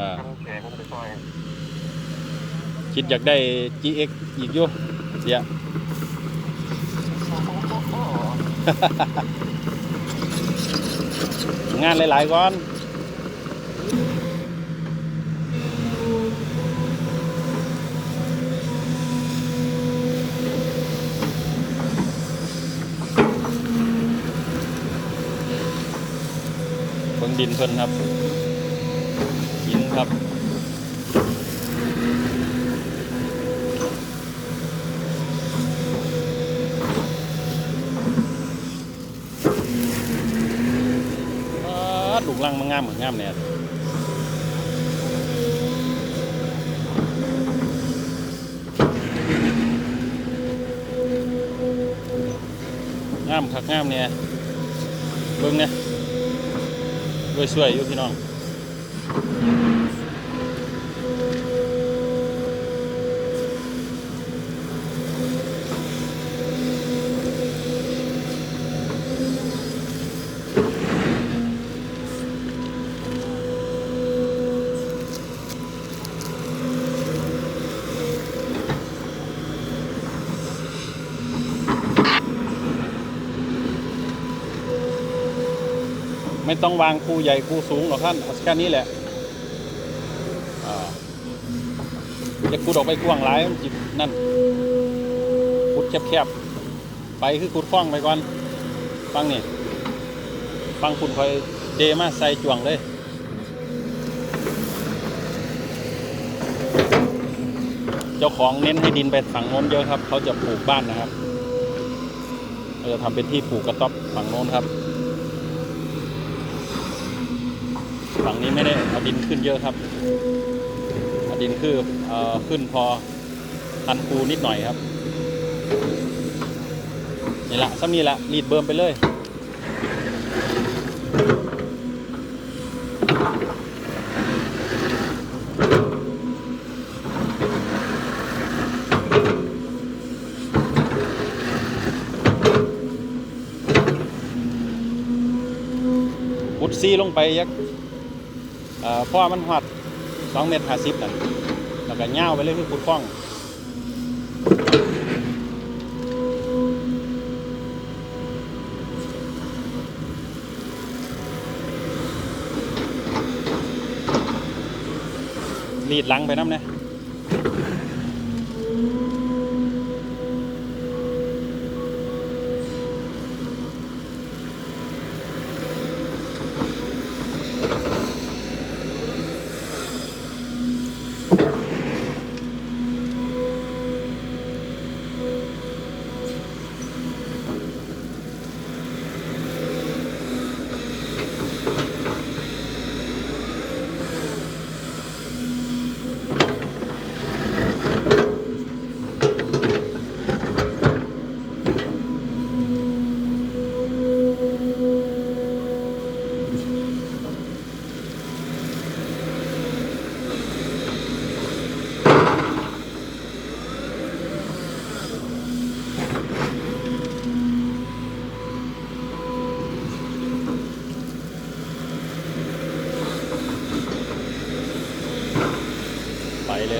อ่าทำแขนไปซอยคิดอยากได้ GX อีกอยู่เสียงานหลายๆก่อนเบิ่งดินเพิ่นครับหิน ครับปาดลูกลังมันงามเหมือนงามเนี่ยงามคักงามเนี่ยเบิ่งเนี่ยด้วยสวยๆอยู่พี่น้อง ไม่ต้องวางคูใหญ่คูสูงหรอกท่านแค่นี้แหละจะขุดออกไปกว้างหลายมันจินั่นขุดแคบๆไปคือขุดคล้องไปก่อนฟังนี่ฟังคุณคอยเดมาใส่จวงเลยเจ้าของเน้นให้ดินไปฝั่งโน้นเยอะครับ เขาจะปลูกบ้านนะครับเขาจะทำเป็นที่ปลูกกระต๊อบฝั่งโน้นครับ ฝั่งนี้ไม่ได้เอาดินขึ้นเยอะครับเอาดินคือขึ้นพอทันคูนิดหน่อยครับนี่ละซ้ำนี่ละรีดเบิร์มไปเลยพุดซีลงไปยัก เอ่อเพราะว่ามันหัดสองเมตรห้าสิบนั่นแล้วก็เง่าไปเลยคือขุดคล้องรีดลังไปน้ำเนี่ย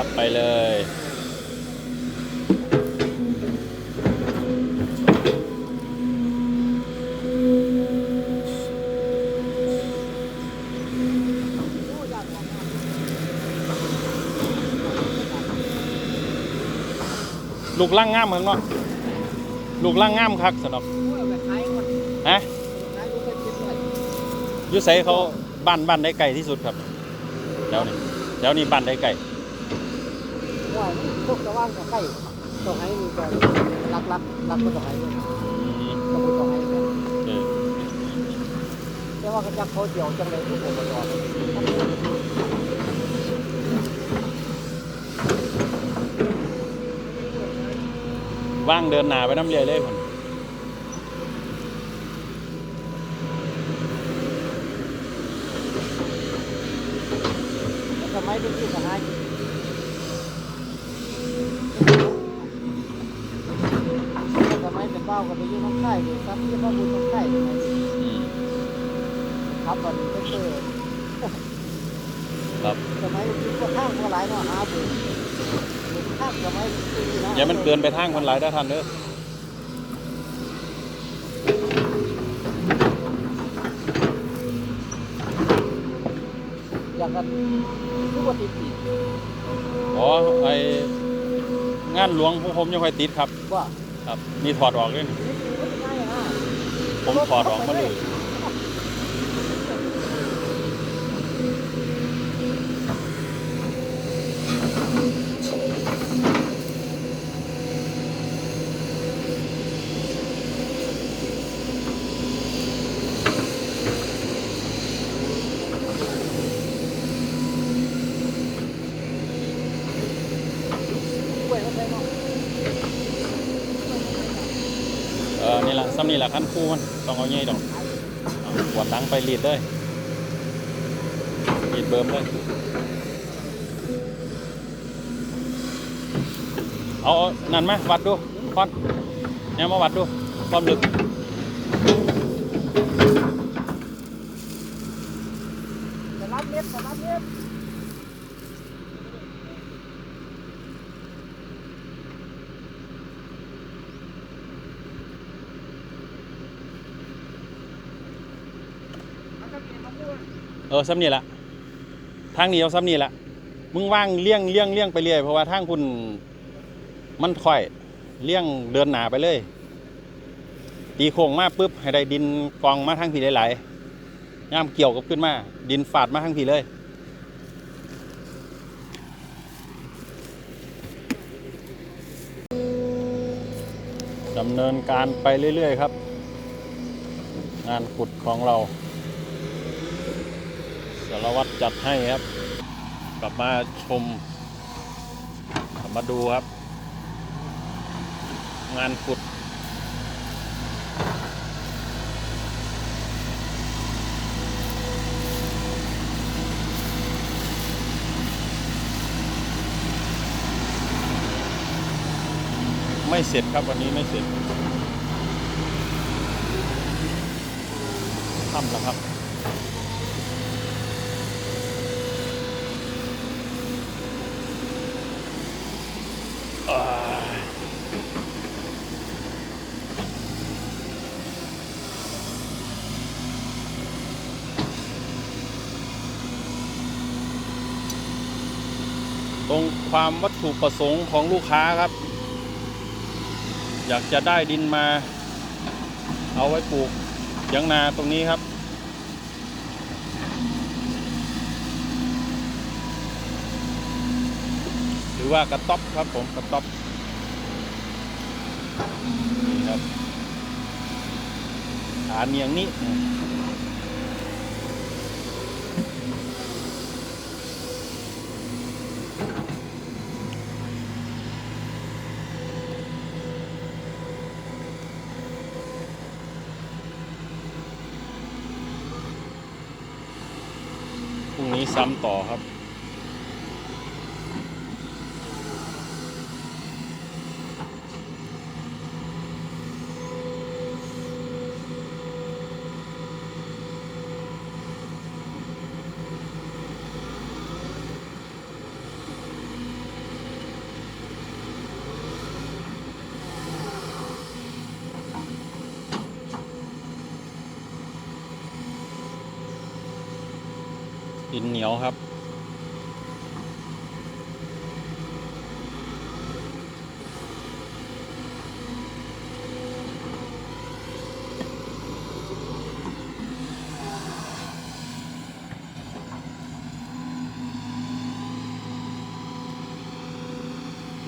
ครับไปเลยลูกล่างง่ามเหมือนเนาะลูกล่างง่ามคักสนอกฮะยุไสเขาบ้านบ้านได้ไก่ที่สุดครับแถวนี้แถวนี้บ้านได้ไก่ บ้านก็ใกล้ต้องให้มีการรักรักรักก็ต้องให้ด้วยอืมต้องไปต้อให้ด้วยแต่ว่าก็จะเขาเดียวจังเลยทุกคนก็รอว่างเดินหนาไปน้ำเลียเลยคน สมัยเป็นที่สหายสมัยเป็นเบ้าก็ไปอยู่น้องไข่ ดูซับที่พ่อบุญน้องไข่อืมครับวันนี้ก็เจอครับสมัยคิดว่าข้างก็หลายเนาะหาบุญข้างสมัยปีเนาะอย่ามันเกินไปทางคนหลายได้ท่านเด้ออย่างกันทุกวันที่ปีอ๋อไองานหลวงพวกผมยังค่อยติดครับว่าครับ มีถอดออกด้วยนี่ ที่ปีมันง่ายนะ ผมถอดออกมาเลย กล้วยมันไปเนาะ เออนี่แหละ ซ้ำนี่แหละขั้นคู่มันต้องเอาใหญ่ดอกเอาปวดหลังไปรีดเลยรีดเบิ่มเลยเอาเอานั่นมาวัดดูคอนเนี่ยมาวัดดูความลึก จะรับเล็บจะรับเล็บมันก็มีมะม่วง เออซ้ำนี่แหละทางนี้เอาซ้ำนี่แหละมึงว่างเลี่ยงเลี่ยงเลี่ยงไปเรื่อยเพราะว่าทางคุณมันค่อยเลี่ยงเดินหนาไปเลย ตีโค้งมาปุ๊บให้ได้ดินกองมาทางผีหลายๆย่ามเกี่ยวกับขึ้นมา ดินฝาดมาทางผีเลยดำเนินการไปเรื่อย ๆ ครับ งานขุดของเราารวัตรจัดให้ครับ กลับมาชมกลับมาดูครับ งานขุดไม่เสร็จครับวันนี้ไม่เสร็จทำแล้วครับ อ่าตรง ความวัตถุประสงค์ของลูกค้าครับ อยากจะได้ดินมา เอาไว้ปลูกยางนาตรงนี้ครับ หรือว่ากระต๊อบครับผมกระต๊อบนี่ครับฐานเนียงนี้ พรุ่งนี้ซ้ำต่อครับ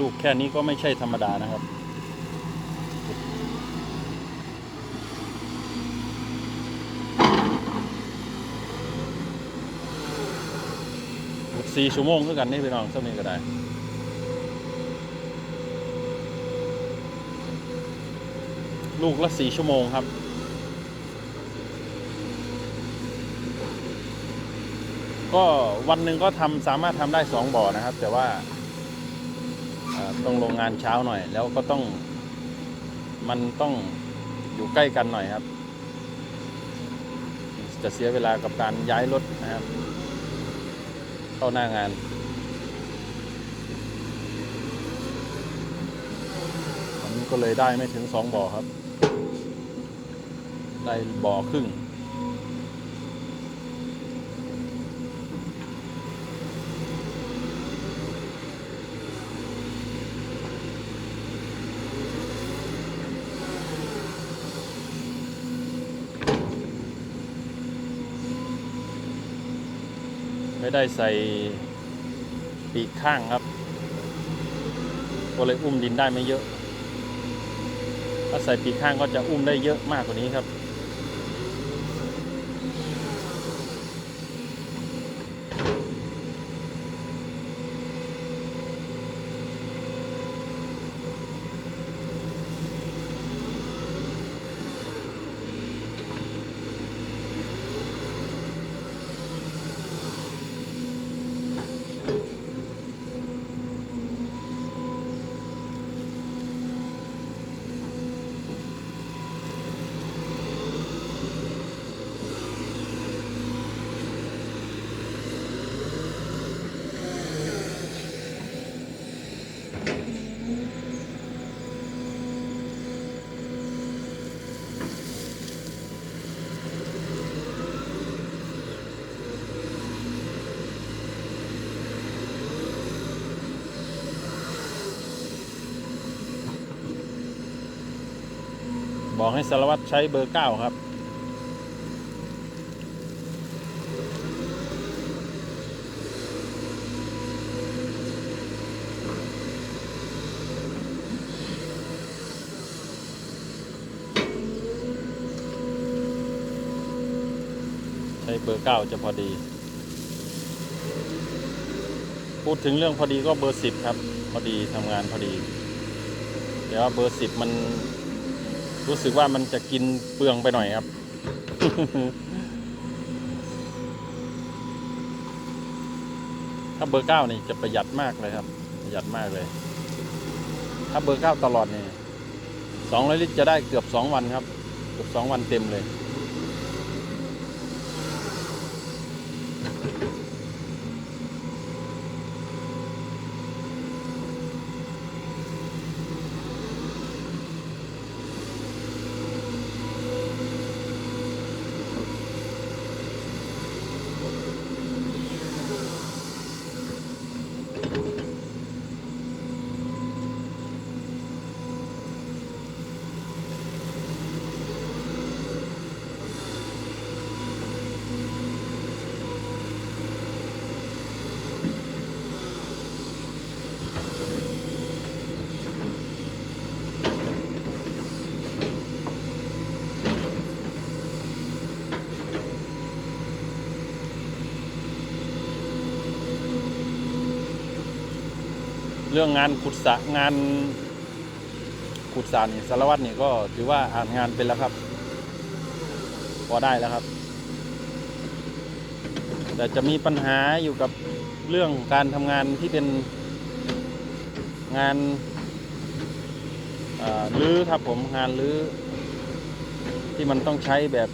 ลูกแค่นี้ก็ไม่ใช่ธรรมดานะครับ สี่ชั่วโมงคือกันนี่พี่น้องสักนี้ก็ได้ลูกละสี่ชั่วโมงครับ ก็วันหนึ่งก็ทำสามารถทำได้สองบ่อนะครับ แต่ว่า ต้องลงงานเช้าหน่อย แล้วก็ต้อง มันต้องอยู่ใกล้กันหน่อยครับ จะเสียเวลากับการย้ายรถนะครับ เข้าหน้างานวันก็เลยได้ไม่ถึงสองบ่อครับ ได้บ่อครึ่ง ไม่ได้ใส่ปีกข้างครับ ก็เลยอุ้มดินได้ไม่เยอะ ถ้าใส่ปีกข้างก็จะอุ้มได้เยอะมากกว่านี้ครับ บอกให้สารวัตรใช้เบอร์เก้าครับ ใช้เบอร์เก้าจะพอดี พูดถึงเรื่องพอดีก็เบอร์สิบครับ พอดีทำงานพอดี แต่ว่าเบอร์สิบมัน รู้สึกว่ามันจะกินเปลืองไปหน่อยครับ ถ้าเบอร์เก้านี่จะประหยัดมากเลยครับ ประหยัดมากเลย ถ้าเบอร์เก้าตลอดนี่สองร้อยลิตรจะได้เกือบสองวันครับ เกือบสองวันเต็มเลย รื่องงานขุดสะงานขุดสระนี่สารวัตรนี่ก็ถือว่าอ่านงานเป็นแล้วครับ พอได้แล้วครับ แต่จะมีปัญหาอยู่กับเรื่องการทำงานที่เป็นงานอ่ารื้อครับผมงานรื้อที่มันต้องใช้แบบ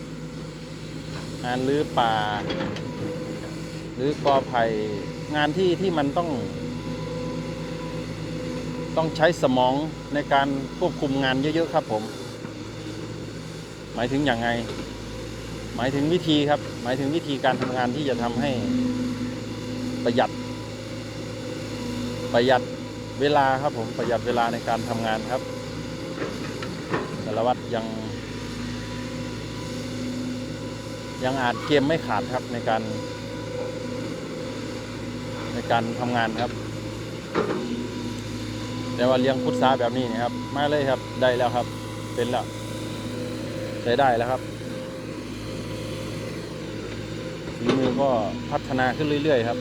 งานรื้อป่าหรือกอไผ่งานที่ที่มันต้อง ต้องใช้สมองในการควบคุมงานเยอะ ๆ ครับผม หมายถึงอย่างไง หมายถึงวิธีครับ หมายถึงวิธีการทำงานที่จะทำให้ประหยัด ประหยัดเวลาครับผมประหยัดเวลาในการทำงานครับสารวัตรยัง ยังอาจเกมไม่ขาดครับในการ ในการทำงานครับ แต่ว่าเลี้ยงพุทราแบบนี้นะครับ มาเลยครับ ได้แล้วครับ เป็นแล้ว ใช้ได้แล้วครับฝีมือก็พัฒนาขึ้นเรื่อยๆ ครับ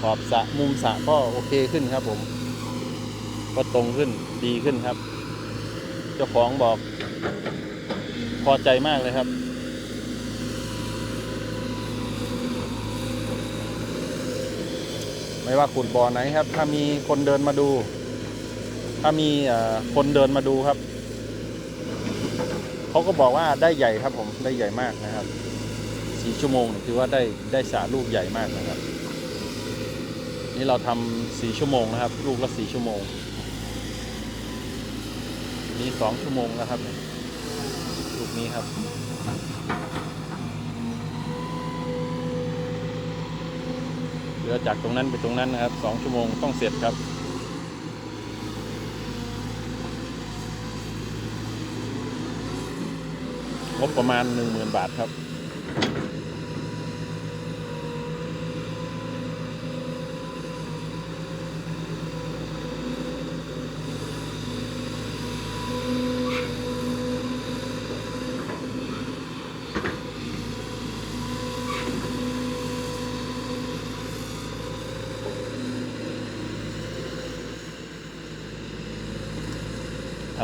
ขอบสะมุมสะก็โอเคขึ้นครับ ผม ก็ตรงขึ้นดีขึ้นครับ เจ้าของบอกพอใจมากเลยครับ ไม่ว่าขุดบ่อไหนครับ ถ้ามีคนเดินมาดู ถ้ามีคนเดินมาดูครับเขาก็บอกว่าได้ใหญ่ครับผมได้ใหญ่มากนะครับสี่ชั่วโมงเนี่ยถือว่าได้ได้สาลูกใหญ่มากนะครับ นี่เราทำสี่ชั่วโมงนะครับ ลูกละสี่ชั่วโมงนี่สองชั่วโมงนะครับ ลูกนี้ครับ เหลือจากตรงนั้นไปตรงนั้นนะครับสองชั่วโมงต้องเสร็จครับงบประมาณหนึ่งหมื่นบาทครับ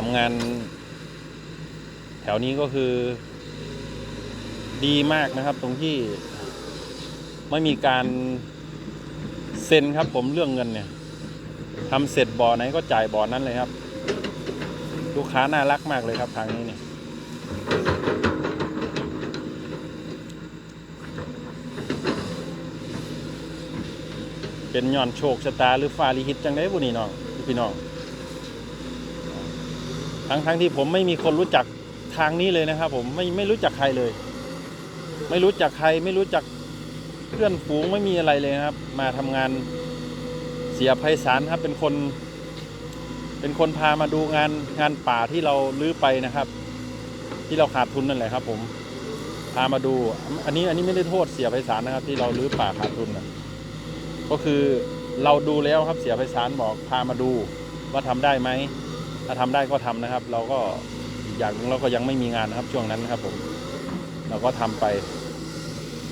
ำงาน แถวนี้ก็คือ ดีมากนะครับ ตรงที่ไม่มีการเซ็นครับ ผมเรื่องเงินเนี่ยทำเสร็จบ่อไหนก็จ่ายบ่อนั้นเลยครับ ลูกค้าน่ารักมากเลยครับทางนี้เนี่ยเป็นย้อนโชคชะตาหรือฟาลิฮิตจังได้บุนี่น้องพี่น้อง ทั้งทั้งที่ผมไม่มีคนรู้จักทางนี้เลยนะครับ ผมไม่ไม่รู้จักใครเลย ไม่รู้จักใคร ไม่รู้จักเพื่อนฝูงไม่มีอะไรเลยนะครับ มาทำงานเสียไพศาลครับ เป็นคน เป็นคนพามาดูงานงานป่าที่เราลื้อไปนะครับ ที่เราขาดทุนนั่นแหละครับ ผมพามาดู อันนี้อันนี้ไม่ได้โทษเสียไพศาลนะครับ ที่เราลื้อป่าขาดทุนนะก็คือเราดูแล้วครับเสียไพศาลบอกพามาดูว่าทำได้ไหม ถ้าทำได้ก็ทำนะครับ เราก็อย่างนึงเราก็ยังไม่มีงานนะครับช่วงนั้นนะครับผม เราก็ทำไป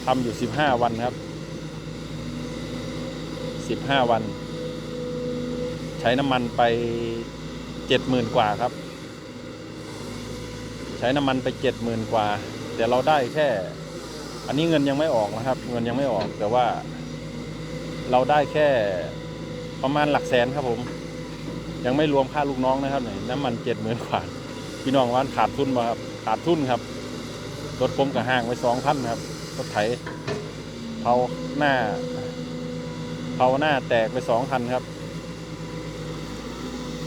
ทำอยู่สิบห้าวันครับสิบห้าวัน ใช้น้ำมันไปเจ็ดหมื่นกว่าครับ ใช้น้ำมันไปเจ็ดหมื่นกว่า แต่เราได้แค่ อันนี้เงินยังไม่ออกนะครับ เงินยังไม่ออกแต่ว่า เราได้แค่ประมาณหลักแสนครับผม ยังไม่รวมค่าลูกน้องนะครับเนี่ยน้ำมันเจ็ดหมื่นกว่าพี่น้องว่าขาดทุนมาครับขาดทุนครับรถผมกับห้างไว้สองพันครับรถไถเผาหน้าเผาหน้าแตกไปสองคันครับ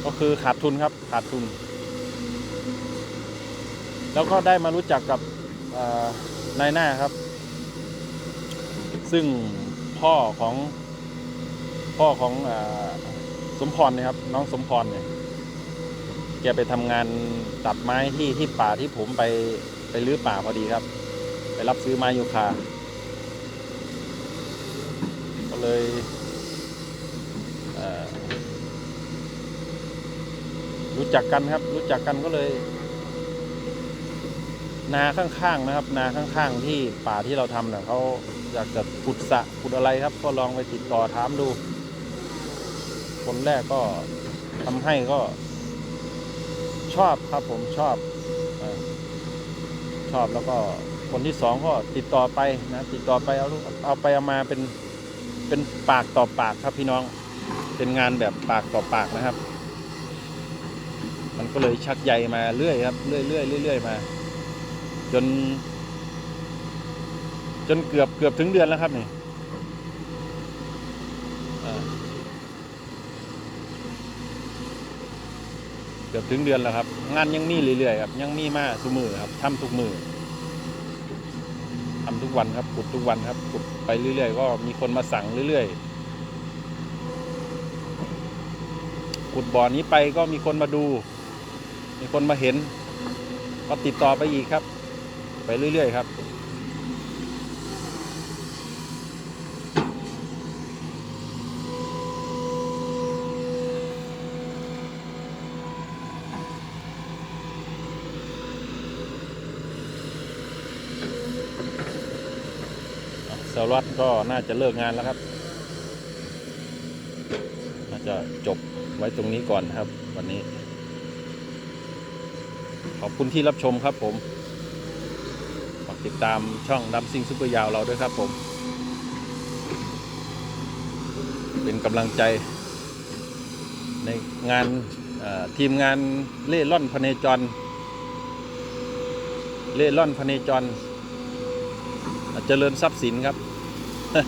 ก็คือขาดทุนครับขาดทุน แล้วก็ได้มารู้จักกับนายหน้าครับ ซึ่งพ่อของพ่อของอ มพรนี่ยครับ น้องสมพรเนี่ยแกไปทำงานตัดไม้ที่ที่ป่าที่ผมไปไปรื้อป่าพอดีครับ ไปรับซื้อไม้ยูคาก็เลยเรู้จักกันครับ รู้จักกันก็เลย นาข้างๆนะครับ นาข้างๆที่ป่าที่เราทำเนี่ยเขาอยากจะขุดสะขุดอะไรครับ ก็ลองไปติดต่อถามดู คนแรกก็ทำให้ก็ ชอบครับผมชอบอชอบแล้วก็คนที่สองก็ติดต่อไปนะ ติดต่อไปเอาเอาไปเอามาเป็นเป็นปากต่อปากครับพี่น้อง เป็นงานแบบปากต่อปากนะครับ มันก็เลยชักใยมาเรื่อยครับเรื่อยเรื่อยเรื่อยมา จน จนเกือบเกือบถึงเดือนแล้วครับนี่อ่า เกือบถึงเดือนแล้วครับ งานยังมีเรื่อยๆครับยังมีมาทุกมือครับทำทุกมือทำทุกวันครับขุดทุกวันครับขุดไปเรื่อยๆ ก็มีคนมาสั่งเรื่อยๆขุดบ่อนี้ไปก็มีคนมาดู มีคนมาเห็น ก็ติดต่อไปอีกครับ ไปเรื่อยๆ ครับ สารวัตรก็น่าจะเลิกงานแล้วครับ น่าจะจบไว้ตรงนี้ก่อนครับ วันนี้ ขอบคุณที่รับชมครับผม ฝากติดตามช่องดัมซิงซุปเปอร์ยาวเราด้วยครับผม เป็นกำลังใจในงานทีมงานเล่ร่อนพเนจร เล่ร่อนพเนจรเจริญทรัพย์สินครับ เห็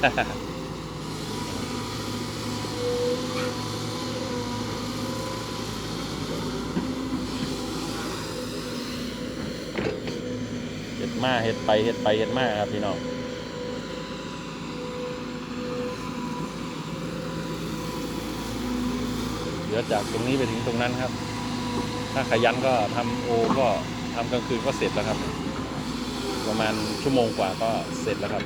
ดมาเห็ดไปเห็ดไปเห็ดมาครับพี่น้องเดี๋ยวจากตรงนี้ไปถึงตรงนั้นครับ ถ้าขยันก็ทำโอก็ทำกลางคืนก็เสร็จแล้วครับ ประมาณชั่วโมงกว่าก็เสร็จแล้วครับ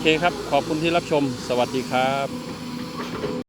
เคครับ ขอบคุณที่รับชม สวัสดีครับ